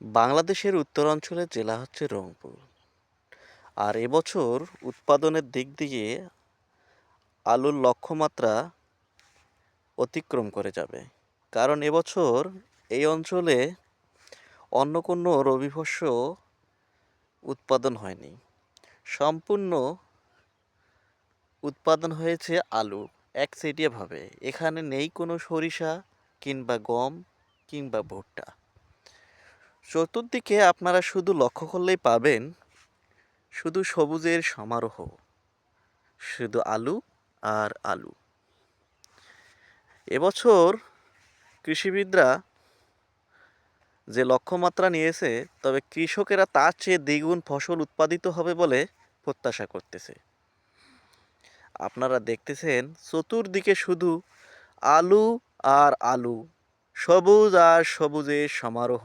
বাংলাদেশের উত্তরাঞ্চলের জেলা হচ্ছে রংপুর। আর এবছর উৎপাদনের দিক দিয়ে আলুর লক্ষ্যমাত্রা অতিক্রম করে যাবে। কারণ এবছর এই অঞ্চলে অন্য কোনো রবি শস্য উৎপাদন হয়নি। সম্পূর্ণ উৎপাদন হয়েছে আলু একচেটিয়াভাবে এখানে নেই কোনো সরিষা কিংবা গম কিংবা ভুট্টা। চতুর্দিকে আপনারা শুধু লক্ষ্য করলেই পাবেন শুধু সবুজের সমারোহ, শুধু আলু আর আলু। এবছর কৃষিবিদরা যে লক্ষ্যমাত্রা নিয়েছে, তবে কৃষকেরা তার চেয়ে দ্বিগুণ ফসল উৎপাদিত হবে বলে প্রত্যাশা করতেছে। আপনারা দেখতেছেন, চতুর্দিকে শুধু আলু আর আলু, সবুজ আর সবুজের সমারোহ।